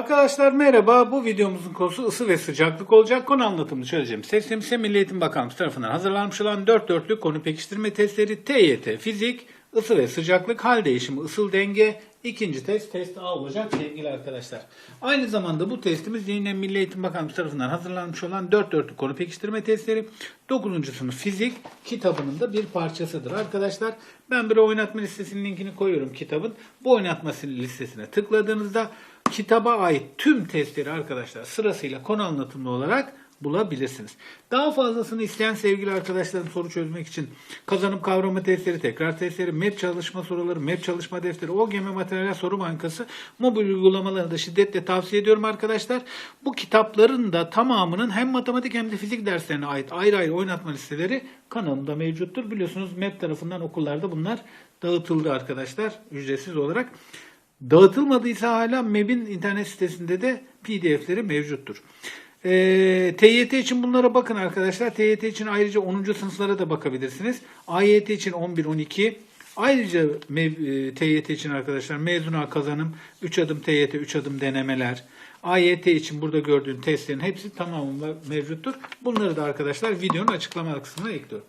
Arkadaşlar merhaba. Bu videomuzun konusu ısı ve sıcaklık olacak. Konu anlatımını çözeceğim. Teslim ise Milli Eğitim Bakanlığı tarafından hazırlanmış olan 4 dörtlük konu pekiştirme testleri TYT Fizik, ısı ve sıcaklık, hal değişimi, ısıl denge. İkinci test test A olacak sevgili arkadaşlar. Aynı zamanda bu testimiz yine Milli Eğitim Bakanlığı tarafından hazırlanmış olan 4 dörtlük konu pekiştirme testleri 9. sınıf fizik kitabının da bir parçasıdır arkadaşlar. Ben bir oynatma listesinin linkini koyuyorum kitabın. Bu oynatma listesine tıkladığınızda kitaba ait tüm testleri arkadaşlar sırasıyla konu anlatımlı olarak bulabilirsiniz. Daha fazlasını isteyen sevgili arkadaşlarım soru çözmek için kazanım kavrama testleri, tekrar testleri, MEP çalışma soruları, MEP çalışma defteri, OGM materyaller soru bankası, mobil uygulamalarını da şiddetle tavsiye ediyorum arkadaşlar. Bu kitapların da tamamının hem matematik hem de fizik derslerine ait ayrı ayrı oynatma listeleri kanalımda mevcuttur. Biliyorsunuz MEP tarafından okullarda bunlar dağıtıldı arkadaşlar ücretsiz olarak. Dağıtılmadıysa hala MEB'in internet sitesinde de PDF'leri mevcuttur. Ee, TYT için bunlara bakın arkadaşlar. TYT için ayrıca 10. sınıflara da bakabilirsiniz. AYT için 11-12. Ayrıca mev- e, TYT için arkadaşlar mezuna kazanım, 3 adım TYT, 3 adım denemeler. AYT için burada gördüğün testlerin hepsi tamamı mevcuttur. Bunları da arkadaşlar videonun açıklama kısmına ekliyorum.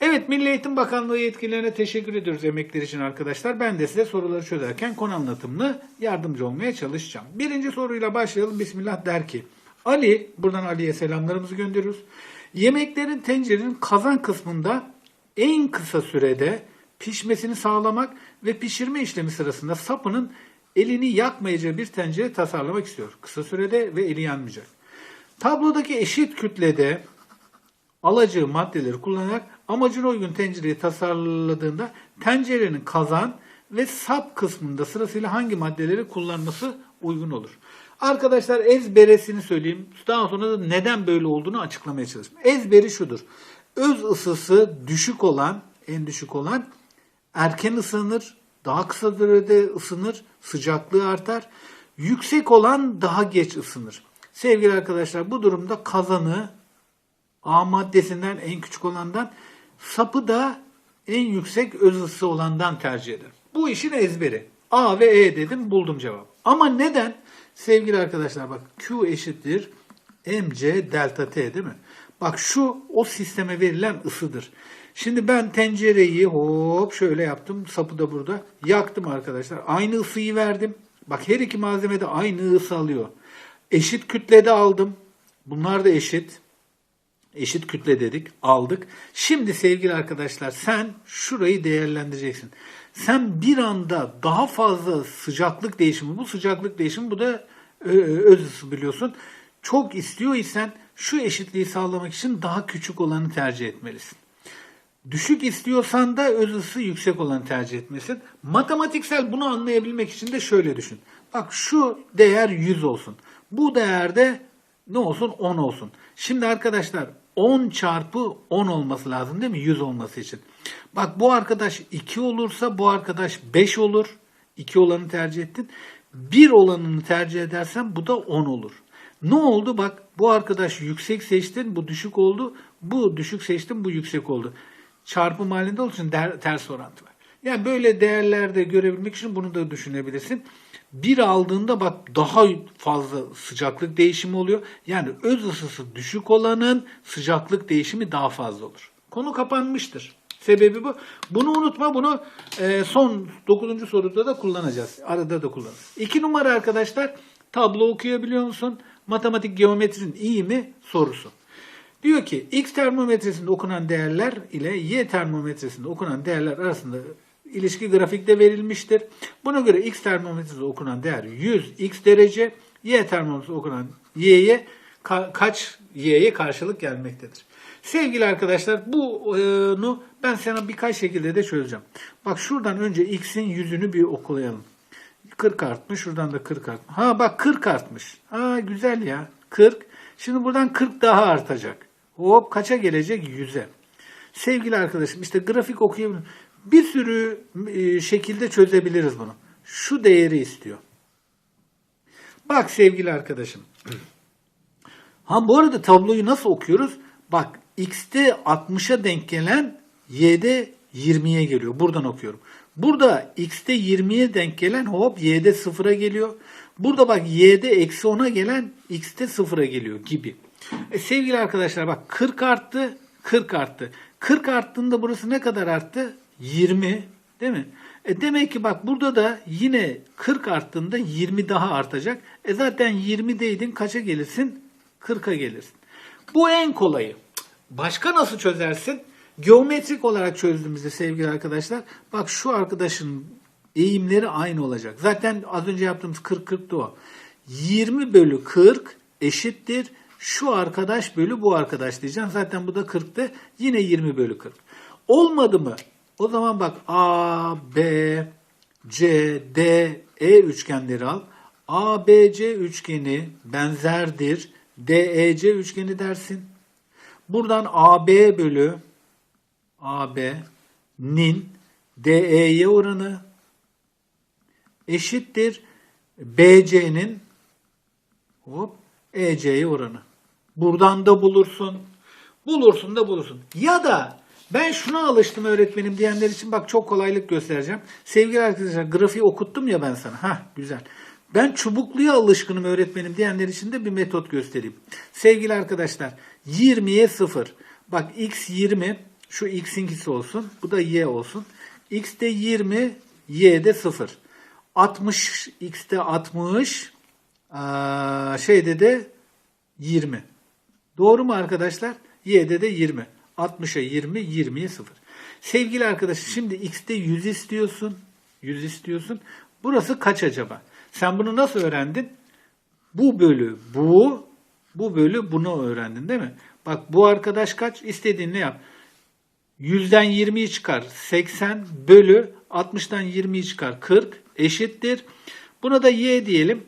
Evet Milli Eğitim Bakanlığı yetkililerine teşekkür ediyoruz emekleri için arkadaşlar. Ben de size soruları çözerken konu anlatımlı yardımcı olmaya çalışacağım. Birinci soruyla başlayalım. Bismillah der ki Ali, buradan Ali'ye selamlarımızı gönderiyoruz. Yemeklerin tencerenin kazan kısmında en kısa sürede pişmesini sağlamak ve pişirme işlemi sırasında sapının elini yakmayacağı bir tencere tasarlamak istiyor. Kısa sürede ve eli yanmayacak. Tablodaki eşit kütlede alacağı maddeleri kullanarak amacına uygun tencereyi tasarladığında tencerenin kazan ve sap kısmında sırasıyla hangi maddeleri kullanması uygun olur. Arkadaşlar ezberesini söyleyeyim. Daha sonra da neden böyle olduğunu açıklamaya çalışayım. Ezberi şudur. Öz ısısı düşük olan, en düşük olan erken ısınır, daha kısa sürede ısınır, sıcaklığı artar. Yüksek olan daha geç ısınır. Sevgili arkadaşlar bu durumda kazanı A maddesinden en küçük olandan, sapı da en yüksek öz ısısı olandan tercih ederim. Bu işin ezberi. A ve E dedim buldum cevap. Ama neden? Sevgili arkadaşlar bak Q eşittir mc delta t değil mi? Bak şu o sisteme verilen ısıdır. Şimdi ben tencereyi hop şöyle yaptım. Sapı da burada. Yaktım arkadaşlar. Aynı ısıyı verdim. Bak her iki malzeme de aynı ısı alıyor. Eşit kütlede aldım. Bunlar da eşit. Eşit kütle dedik, aldık. Şimdi sevgili arkadaşlar sen şurayı değerlendireceksin. Sen bir anda daha fazla sıcaklık değişimi, bu sıcaklık değişimi bu da e, öz ısı biliyorsun. Çok istiyor isen şu eşitliği sağlamak için daha küçük olanı tercih etmelisin. Düşük istiyorsan da öz ısı yüksek olanı tercih etmelisin. Matematiksel bunu anlayabilmek için de şöyle düşün. Bak şu değer 100 olsun. Bu değerde ne olsun? 10 olsun. Şimdi arkadaşlar 10 çarpı 10 olması lazım değil mi? 100 olması için. Bak bu arkadaş 2 olursa bu arkadaş 5 olur. 2 olanı tercih ettin. 1 olanını tercih edersen bu da 10 olur. Ne oldu? Bak bu arkadaş yüksek seçtin, bu düşük oldu. Bu düşük seçtin, bu yüksek oldu. Çarpım halinde olduğu için ters orantı var. Yani böyle değerlerde görebilmek için bunu da düşünebilirsin. Bir aldığında bak daha fazla sıcaklık değişimi oluyor. Yani öz ısısı düşük olanın sıcaklık değişimi daha fazla olur. Konu kapanmıştır. Sebebi bu. Bunu unutma. Bunu e, son 9. soruda da kullanacağız. Arada da kullanırız. 2 numara arkadaşlar tablo okuyabiliyor musun? Matematik geometrin iyi mi sorusu. Diyor ki X termometresinde okunan değerler ile Y termometresinde okunan değerler arasında ilişki grafikte verilmiştir. Buna göre X termometresinde okunan değer 100 X derece, Y termometresinde okunan Y'ye ka- kaç Y'ye karşılık gelmektedir. Sevgili arkadaşlar bunu ben sana birkaç şekilde de çözeceğim. Bak şuradan önce X'in yüzünü bir okulayalım. 40 artmış. Şuradan da 40 artmış. Ha bak 40 artmış. Ha güzel ya. 40. Şimdi buradan 40 daha artacak. Hop kaça gelecek? 100'e. Sevgili arkadaşım işte grafik okuyabilir. Bir sürü e, şekilde çözebiliriz bunu. Şu değeri istiyor. Bak sevgili arkadaşım. Ha bu arada tabloyu nasıl okuyoruz? Bak x'te 60'a denk gelen y'de 20'ye geliyor. Buradan okuyorum. Burada x'te 20'ye denk gelen hop y'de 0'a geliyor. Burada bak y'de eksi 10'a gelen x'te 0'a geliyor gibi. E, sevgili arkadaşlar bak 40 arttı 40 arttı. 40 arttığında burası ne kadar arttı? 20 değil mi? E demek ki bak burada da yine 40 arttığında 20 daha artacak. E zaten 20'deydin kaça gelirsin? 40'a gelirsin. Bu en kolayı. Başka nasıl çözersin? Geometrik olarak çözdüğümüzde sevgili arkadaşlar bak şu arkadaşın eğimleri aynı olacak. Zaten az önce yaptığımız 40-40'tı o. 20 bölü 40 eşittir. Şu arkadaş bölü bu arkadaş diyeceğim. Zaten bu da 40'tı. Yine 20 bölü 40. Olmadı mı? O zaman bak A, B, C, D, E üçgenleri al. A, B, C üçgeni benzerdir. D, E, C üçgeni dersin. Buradan AB bölü AB'nin DE'ye oranı eşittir BC'nin hop EC'ye oranı. Buradan da bulursun. Bulursun da bulursun. Ya da ben şuna alıştım öğretmenim diyenler için bak çok kolaylık göstereceğim. Sevgili arkadaşlar grafiği okuttum ya ben sana. Ha güzel. Ben çubukluya alışkınım öğretmenim diyenler için de bir metot göstereyim. Sevgili arkadaşlar 20'ye 0. Bak x 20 şu x'inkisi olsun. Bu da y olsun. x de 20 y de 0. 60 x de 60 aa, şeyde de 20. Doğru mu arkadaşlar? Y'de de 20. 60'a 20, 20'ye 0. Sevgili arkadaşım şimdi x'te 100 istiyorsun. 100 istiyorsun. Burası kaç acaba? Sen bunu nasıl öğrendin? Bu bölü bu, bu bölü bunu öğrendin değil mi? Bak bu arkadaş kaç? İstediğini yap. 100'den 20'yi çıkar. 80 bölü 60'dan 20'yi çıkar. 40 eşittir. Buna da y diyelim.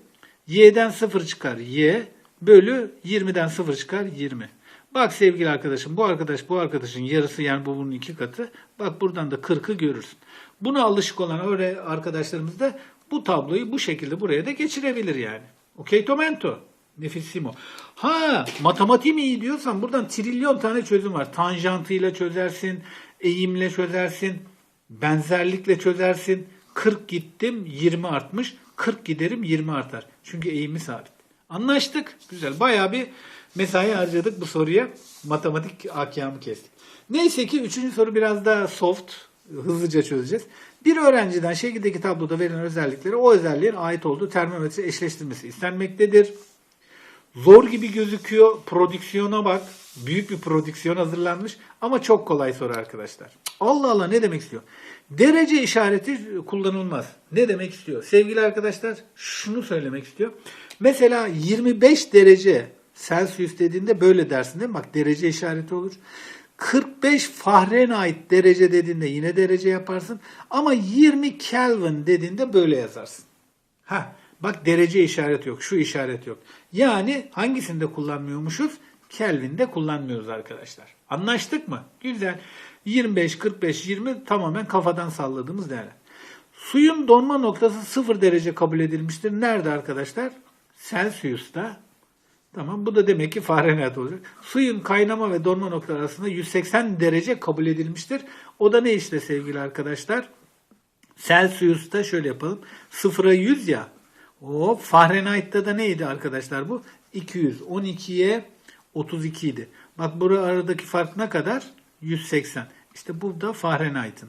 y'den 0 çıkar. y bölü 20'den 0 çıkar. 20. Bak sevgili arkadaşım bu arkadaş bu arkadaşın yarısı yani bu bunun iki katı. Bak buradan da 40'ı görürsün. Buna alışık olan öyle arkadaşlarımız da bu tabloyu bu şekilde buraya da geçirebilir yani. Okey tomento. Nefissimo. Ha matematiğim iyi diyorsan buradan trilyon tane çözüm var. Tanjantıyla çözersin, eğimle çözersin, benzerlikle çözersin. 40 gittim 20 artmış. 40 giderim 20 artar. Çünkü eğimi sabit. Anlaştık. Güzel. Bayağı bir mesai harcadık bu soruya. Matematik ahkamı kestik. Neyse ki üçüncü soru biraz daha soft. Hızlıca çözeceğiz. Bir öğrenciden şekildeki tabloda verilen özellikleri o özelliğin ait olduğu termometre eşleştirmesi istenmektedir. Zor gibi gözüküyor. Prodüksiyona bak. Büyük bir prodüksiyon hazırlanmış. Ama çok kolay soru arkadaşlar. Allah Allah ne demek istiyor? Derece işareti kullanılmaz. Ne demek istiyor? Sevgili arkadaşlar şunu söylemek istiyor. Mesela 25 derece Celsius dediğinde böyle dersin değil mi? Bak derece işareti olur. 45 Fahrenheit derece dediğinde yine derece yaparsın. Ama 20 Kelvin dediğinde böyle yazarsın. Ha, bak derece işareti yok, şu işaret yok. Yani hangisinde kullanmıyormuşuz? Kelvin'de kullanmıyoruz arkadaşlar. Anlaştık mı? Güzel. 25, 45, 20 tamamen kafadan salladığımız değerler. Suyun donma noktası 0 derece kabul edilmiştir. Nerede arkadaşlar? Celsius'ta. Tamam bu da demek ki Fahrenheit olacak. Suyun kaynama ve donma noktaları arasında 180 derece kabul edilmiştir. O da ne işte sevgili arkadaşlar? Celsius'ta şöyle yapalım. 0'a 100 ya. O Fahrenheit'ta da neydi arkadaşlar bu? 200. 12'ye 32 idi. Bak burada aradaki fark ne kadar? 180. İşte bu da Fahrenheit'in.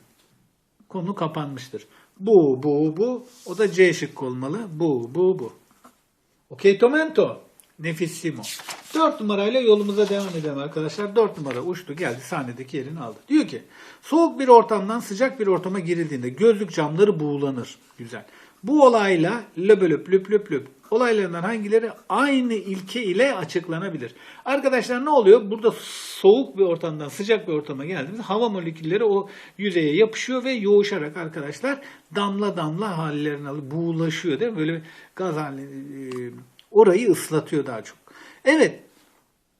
Konu kapanmıştır. Bu, bu, bu. O da C şıkkı olmalı. Bu, bu, bu. Okey tomento. Nefissimo. 4 numarayla yolumuza devam edelim arkadaşlar. 4 numara uçtu geldi sahnedeki yerini aldı. Diyor ki soğuk bir ortamdan sıcak bir ortama girildiğinde gözlük camları buğulanır. Güzel. Bu olayla löbölöp löp löp löp olaylarından hangileri aynı ilke ile açıklanabilir? Arkadaşlar ne oluyor? Burada soğuk bir ortamdan sıcak bir ortama geldiğimizde hava molekülleri o yüzeye yapışıyor ve yoğuşarak arkadaşlar damla damla hallerini alıp buğulaşıyor değil mi? Böyle gaz haline orayı ıslatıyor daha çok. Evet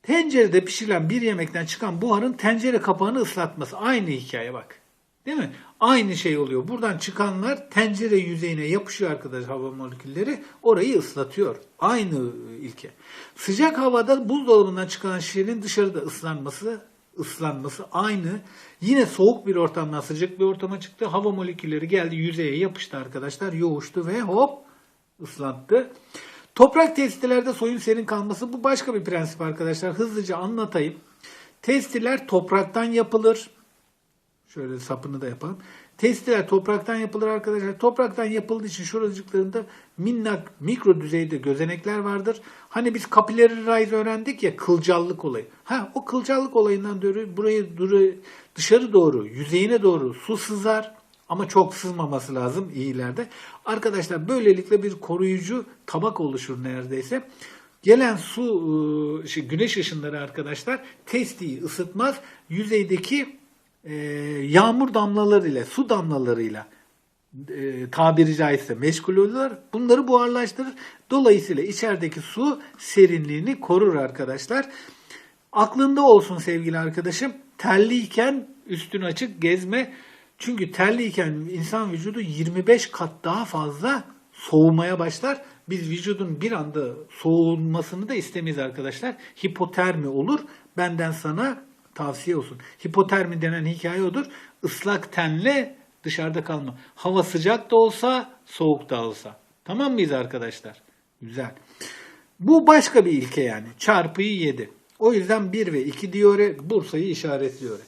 tencerede pişirilen bir yemekten çıkan buharın tencere kapağını ıslatması aynı hikaye bak. Değil mi? Aynı şey oluyor. Buradan çıkanlar tencere yüzeyine yapışıyor arkadaş hava molekülleri. Orayı ıslatıyor. Aynı ilke. Sıcak havada buzdolabından çıkan şişenin dışarıda ıslanması ıslanması aynı. Yine soğuk bir ortamdan sıcak bir ortama çıktı. Hava molekülleri geldi yüzeye yapıştı arkadaşlar. Yoğuştu ve hop ıslattı. Toprak testilerde soyun serin kalması bu başka bir prensip arkadaşlar. Hızlıca anlatayım. Testiler topraktan yapılır. Şöyle sapını da yapalım. Testiler topraktan yapılır arkadaşlar. Topraktan yapıldığı için şuracıklarında minnak mikro düzeyde gözenekler vardır. Hani biz capillary rise öğrendik ya kılcallık olayı. Ha o kılcallık olayından dolayı buraya dışarı doğru, yüzeyine doğru su sızar ama çok sızmaması lazım iyilerde. Arkadaşlar böylelikle bir koruyucu tabak oluşur neredeyse. Gelen su, ıı, şey, güneş ışınları arkadaşlar testiyi ısıtmaz. Yüzeydeki yağmur damlalarıyla, su damlalarıyla e, tabiri caizse meşgul olurlar. Bunları buharlaştırır. Dolayısıyla içerideki su serinliğini korur arkadaşlar. Aklında olsun sevgili arkadaşım. Terliyken üstün açık gezme. Çünkü terliyken insan vücudu 25 kat daha fazla soğumaya başlar. Biz vücudun bir anda soğunmasını da istemeyiz arkadaşlar. Hipotermi olur. Benden sana tavsiye olsun. Hipotermi denen hikaye odur. Islak tenle dışarıda kalma. Hava sıcak da olsa, soğuk da olsa. Tamam mıyız arkadaşlar? Güzel. Bu başka bir ilke yani. Çarpıyı 7. O yüzden 1 ve 2 diyor. Bursa'yı işaretliyor.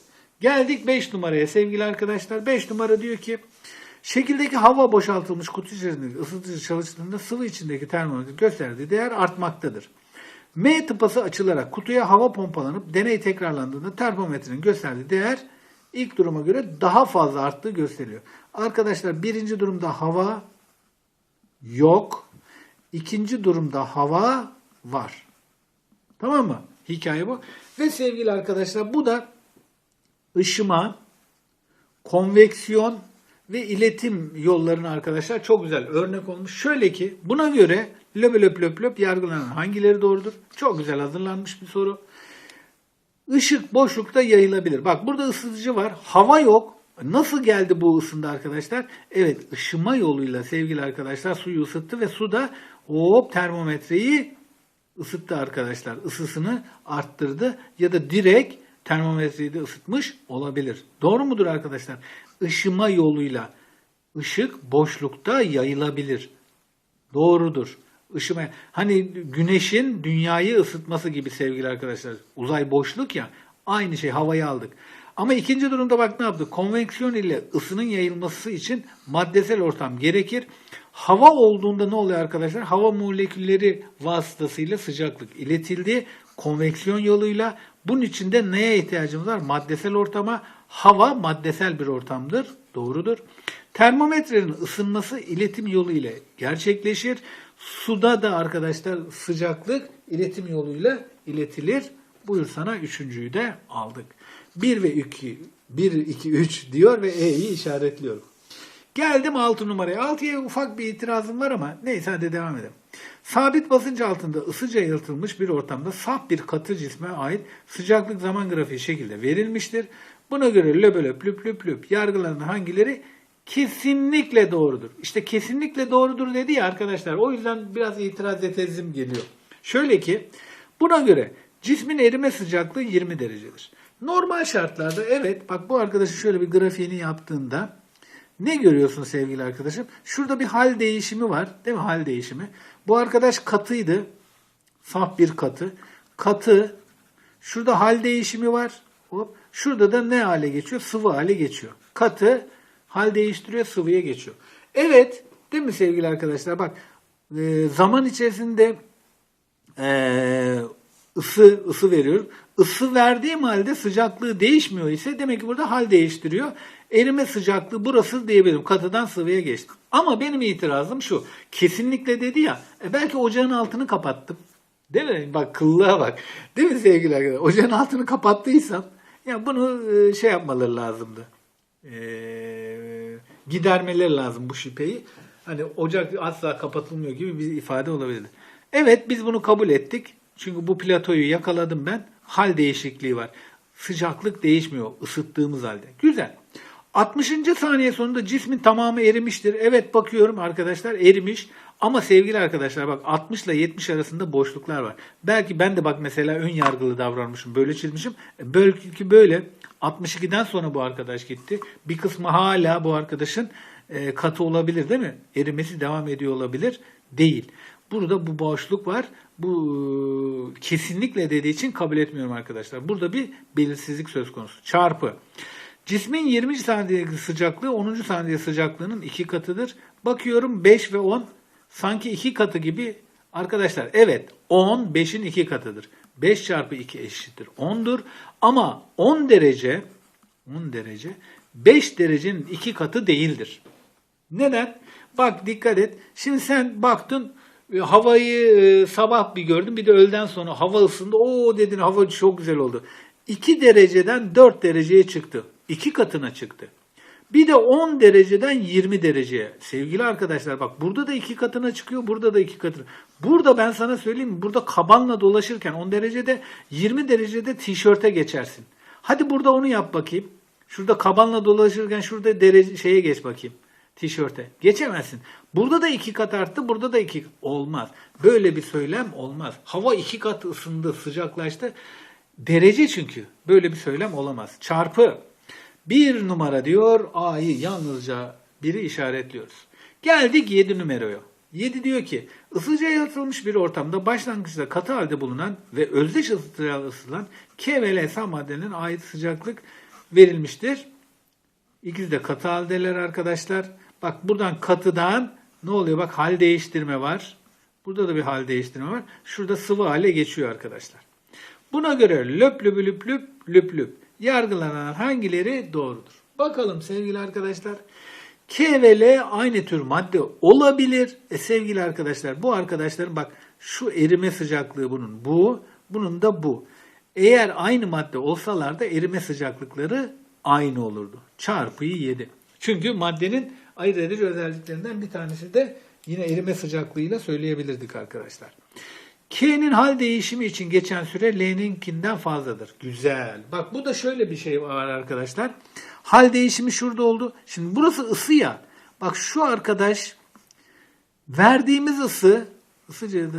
Geldik 5 numaraya sevgili arkadaşlar. 5 numara diyor ki şekildeki hava boşaltılmış kutu içerisindeki ısıtıcı çalıştığında sıvı içindeki termometre gösterdiği değer artmaktadır. M tıpası açılarak kutuya hava pompalanıp deney tekrarlandığında termometrenin gösterdiği değer ilk duruma göre daha fazla arttığı gösteriliyor. Arkadaşlar birinci durumda hava yok. İkinci durumda hava var. Tamam mı? Hikaye bu. Ve sevgili arkadaşlar bu da ışıma, konveksiyon ve iletim yollarına arkadaşlar çok güzel örnek olmuş. Şöyle ki buna göre löp löp löp löp yargılanan hangileri doğrudur? Çok güzel hazırlanmış bir soru. Işık boşlukta yayılabilir. Bak burada ısıtıcı var. Hava yok. Nasıl geldi bu ısındı arkadaşlar? Evet ışıma yoluyla sevgili arkadaşlar suyu ısıttı ve su da hop termometreyi ısıttı arkadaşlar. Isısını arttırdı ya da direkt termometreyi de ısıtmış olabilir. Doğru mudur arkadaşlar? Işıma yoluyla ışık boşlukta yayılabilir. Doğrudur. Işıma hani güneşin dünyayı ısıtması gibi sevgili arkadaşlar. Uzay boşluk ya. Aynı şey havayı aldık. Ama ikinci durumda bak ne yaptık? Konveksiyon ile ısının yayılması için maddesel ortam gerekir. Hava olduğunda ne oluyor arkadaşlar? Hava molekülleri vasıtasıyla sıcaklık iletildi. Konveksiyon yoluyla. Bunun için de neye ihtiyacımız var? Maddesel ortama. Hava maddesel bir ortamdır. Doğrudur. Termometrenin ısınması iletim yolu ile gerçekleşir. Suda da arkadaşlar sıcaklık iletim yoluyla iletilir. Buyur sana üçüncüyü de aldık. 1 ve 2, 1, 2, 3 diyor ve E'yi işaretliyorum. Geldim 6 numaraya. 6'ya ufak bir itirazım var ama neyse hadi devam edelim. Sabit basınç altında ısıca yalıtılmış bir ortamda saf bir katı cisme ait sıcaklık zaman grafiği şekilde verilmiştir. Buna göre löbölöp lüp lüp lüp yargılanan hangileri kesinlikle doğrudur. İşte kesinlikle doğrudur dedi ya arkadaşlar. O yüzden biraz itiraz etezim geliyor. Şöyle ki buna göre cismin erime sıcaklığı 20 derecedir. Normal şartlarda evet bak bu arkadaşın şöyle bir grafiğini yaptığında ne görüyorsun sevgili arkadaşım? Şurada bir hal değişimi var. Değil mi? Hal değişimi. Bu arkadaş katıydı. Saf bir katı. Katı. Şurada hal değişimi var. Hop. Şurada da ne hale geçiyor? Sıvı hale geçiyor. Katı hal değiştiriyor, sıvıya geçiyor. Evet, değil mi sevgili arkadaşlar? Bak, e, zaman içerisinde e, ısı ısı veriyorum. Isı verdiğim halde sıcaklığı değişmiyor ise demek ki burada hal değiştiriyor. Erime sıcaklığı burası diyebilirim. Katıdan sıvıya geçti. Ama benim itirazım şu. Kesinlikle dedi ya. E belki ocağın altını kapattım. Değil mi? Bak kıllığa bak. Değil mi sevgili arkadaşlar? Ocağın altını kapattıysam ya bunu e, şey yapmaları lazımdı. E, gidermeleri lazım bu şüpheyi. Hani ocak asla kapatılmıyor gibi bir ifade olabilir. Evet biz bunu kabul ettik. Çünkü bu platoyu yakaladım ben. Hal değişikliği var. Sıcaklık değişmiyor ısıttığımız halde. Güzel. 60. saniye sonunda cismin tamamı erimiştir. Evet bakıyorum arkadaşlar erimiş. Ama sevgili arkadaşlar bak 60 ile 70 arasında boşluklar var. Belki ben de bak mesela ön yargılı davranmışım. Böyle çizmişim. E, Belki böyle 62'den sonra bu arkadaş gitti. Bir kısmı hala bu arkadaşın e, katı olabilir değil mi? Erimesi devam ediyor olabilir. Değil. Burada bu boşluk var. Bu e, kesinlikle dediği için kabul etmiyorum arkadaşlar. Burada bir belirsizlik söz konusu. Çarpı. Cismin 20. saniyedeki sıcaklığı 10. saniye sıcaklığının iki katıdır. Bakıyorum 5 ve 10 sanki iki katı gibi. Arkadaşlar evet 10 5'in iki katıdır. 5 çarpı 2 eşittir 10'dur. Ama 10 derece 10 derece 5 derecenin iki katı değildir. Neden? Bak dikkat et. Şimdi sen baktın e, havayı e, sabah bir gördün bir de öğleden sonra hava ısındı. Oo dedin hava çok güzel oldu. 2 dereceden 4 dereceye çıktı. 2 katına çıktı. Bir de 10 dereceden 20 dereceye. Sevgili arkadaşlar bak burada da 2 katına çıkıyor, burada da 2 katına. Burada ben sana söyleyeyim? Burada kabanla dolaşırken 10 derecede 20 derecede tişörte geçersin. Hadi burada onu yap bakayım. Şurada kabanla dolaşırken şurada derece şeye geç bakayım. Tişörte. Geçemezsin. Burada da iki kat arttı, burada da iki olmaz. Böyle bir söylem olmaz. Hava iki kat ısındı, sıcaklaştı. Derece çünkü. Böyle bir söylem olamaz. Çarpı. Bir numara diyor, A'yı yalnızca biri işaretliyoruz. Geldik 7 numaraya. 7 diyor ki ısıca yaratılmış bir ortamda başlangıçta katı halde bulunan ve özdeş ısıtıcıya ısıtılan K ve L sağ maddenin ait sıcaklık verilmiştir. İkisi de katı haldeler arkadaşlar. Bak buradan katıdan ne oluyor? Bak hal değiştirme var. Burada da bir hal değiştirme var. Şurada sıvı hale geçiyor arkadaşlar. Buna göre löp löp löp löp löp löp yargılanan hangileri doğrudur? Bakalım sevgili arkadaşlar. K ve L aynı tür madde olabilir. E sevgili arkadaşlar bu arkadaşların bak şu erime sıcaklığı bunun bu, bunun da bu. Eğer aynı madde olsalar da erime sıcaklıkları aynı olurdu. Çarpıyı 7. Çünkü maddenin ayırt edici özelliklerinden bir tanesi de yine erime sıcaklığıyla söyleyebilirdik arkadaşlar. K'nin hal değişimi için geçen süre L'ninkinden fazladır. Güzel. Bak bu da şöyle bir şey var arkadaşlar. Hal değişimi şurada oldu. Şimdi burası ısı ya. Bak şu arkadaş verdiğimiz ısı ısıcı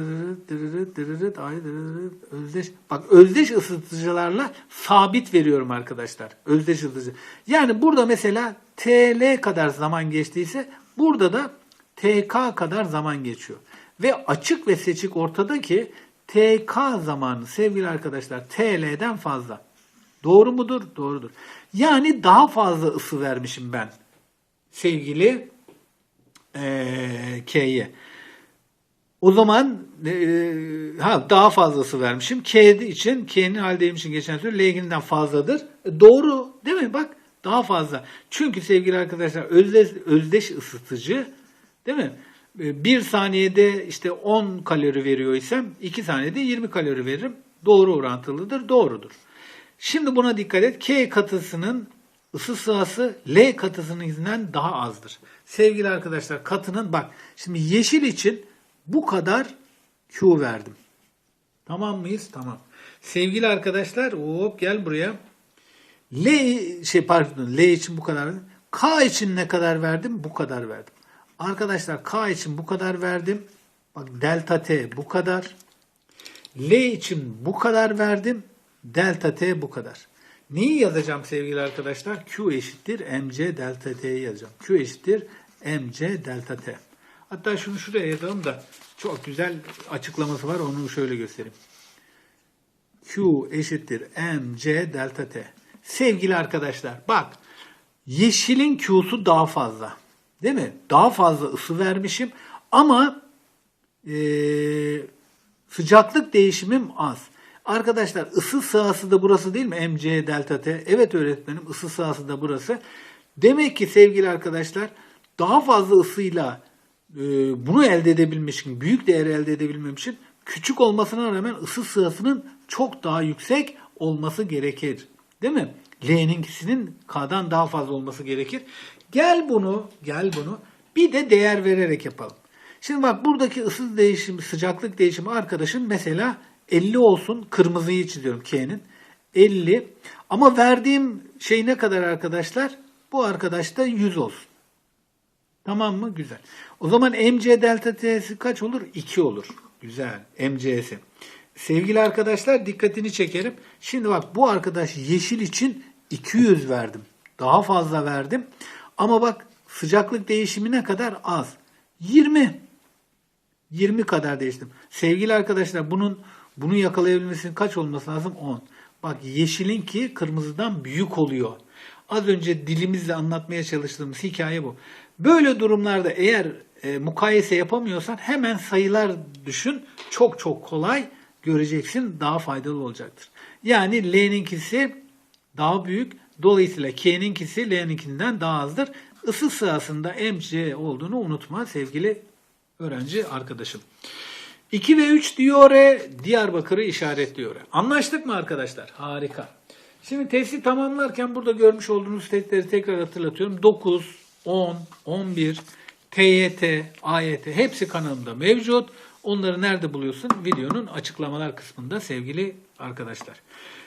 özdeş bak özdeş ısıtıcılarla sabit veriyorum arkadaşlar. Özdeş ısıtıcı. Yani burada mesela TL kadar zaman geçtiyse burada da TK kadar zaman geçiyor. Ve açık ve seçik ortada ki TK zamanı sevgili arkadaşlar TL'den fazla. Doğru mudur? Doğrudur. Yani daha fazla ısı vermişim ben sevgili eee K'ye. O zaman eee, ha daha fazlası vermişim. K için K'nin haldeyim için geçen süre L'ginden fazladır. E, doğru değil mi? Bak daha fazla. Çünkü sevgili arkadaşlar özdeş, özdeş ısıtıcı değil mi? E, Bir saniyede işte 10 kalori veriyor isem 2 saniyede 20 kalori veririm. Doğru orantılıdır. Doğrudur. Şimdi buna dikkat et. K katısının ısı sırası L katısının izinden daha azdır. Sevgili arkadaşlar katının bak şimdi yeşil için bu kadar Q verdim. Tamam mıyız? Tamam. Sevgili arkadaşlar hop gel buraya. L şey pardon L için bu kadar. K için ne kadar verdim? Bu kadar verdim. Arkadaşlar K için bu kadar verdim. Bak delta T bu kadar. L için bu kadar verdim. Delta T bu kadar. Neyi yazacağım sevgili arkadaşlar? Q eşittir mc delta T'yi yazacağım. Q eşittir mc delta T. Hatta şunu şuraya yazalım da çok güzel açıklaması var. Onu şöyle göstereyim. Q eşittir mc delta T. Sevgili arkadaşlar bak yeşilin Q'su daha fazla. Değil mi? Daha fazla ısı vermişim ama eee, sıcaklık değişimim az. Arkadaşlar ısı sahası da burası değil mi? MC delta T. Evet öğretmenim ısı sahası da burası. Demek ki sevgili arkadaşlar daha fazla ısıyla e, bunu elde edebilmişim, büyük değer elde edebilmem küçük olmasına rağmen ısı sırasının çok daha yüksek olması gerekir. Değil mi? L'ninkisinin K'dan daha fazla olması gerekir. Gel bunu, gel bunu bir de değer vererek yapalım. Şimdi bak buradaki ısı değişimi, sıcaklık değişimi arkadaşın mesela 50 olsun. Kırmızıyı çiziyorum K'nin. 50. Ama verdiğim şey ne kadar arkadaşlar? Bu arkadaş da 100 olsun. Tamam mı? Güzel. O zaman MC delta T'si kaç olur? 2 olur. Güzel. MC'si. Sevgili arkadaşlar dikkatini çekerim. Şimdi bak bu arkadaş yeşil için 200 verdim. Daha fazla verdim. Ama bak sıcaklık değişimi ne kadar az? 20. 20 kadar değiştim. Sevgili arkadaşlar bunun bunu yakalayabilmesinin kaç olması lazım? 10. Bak yeşilin ki kırmızıdan büyük oluyor. Az önce dilimizle anlatmaya çalıştığımız hikaye bu. Böyle durumlarda eğer e, mukayese yapamıyorsan hemen sayılar düşün. Çok çok kolay göreceksin. Daha faydalı olacaktır. Yani L'ninkisi daha büyük. Dolayısıyla K'ninkisi L'ninkinden daha azdır. Isı sırasında MC olduğunu unutma sevgili öğrenci arkadaşım. 2 ve 3 diyor e, Diyarbakır'ı işaretliyor. Anlaştık mı arkadaşlar? Harika. Şimdi testi tamamlarken burada görmüş olduğunuz testleri tekrar hatırlatıyorum. 9, 10, 11, TYT, AYT hepsi kanalımda mevcut. Onları nerede buluyorsun? Videonun açıklamalar kısmında sevgili arkadaşlar.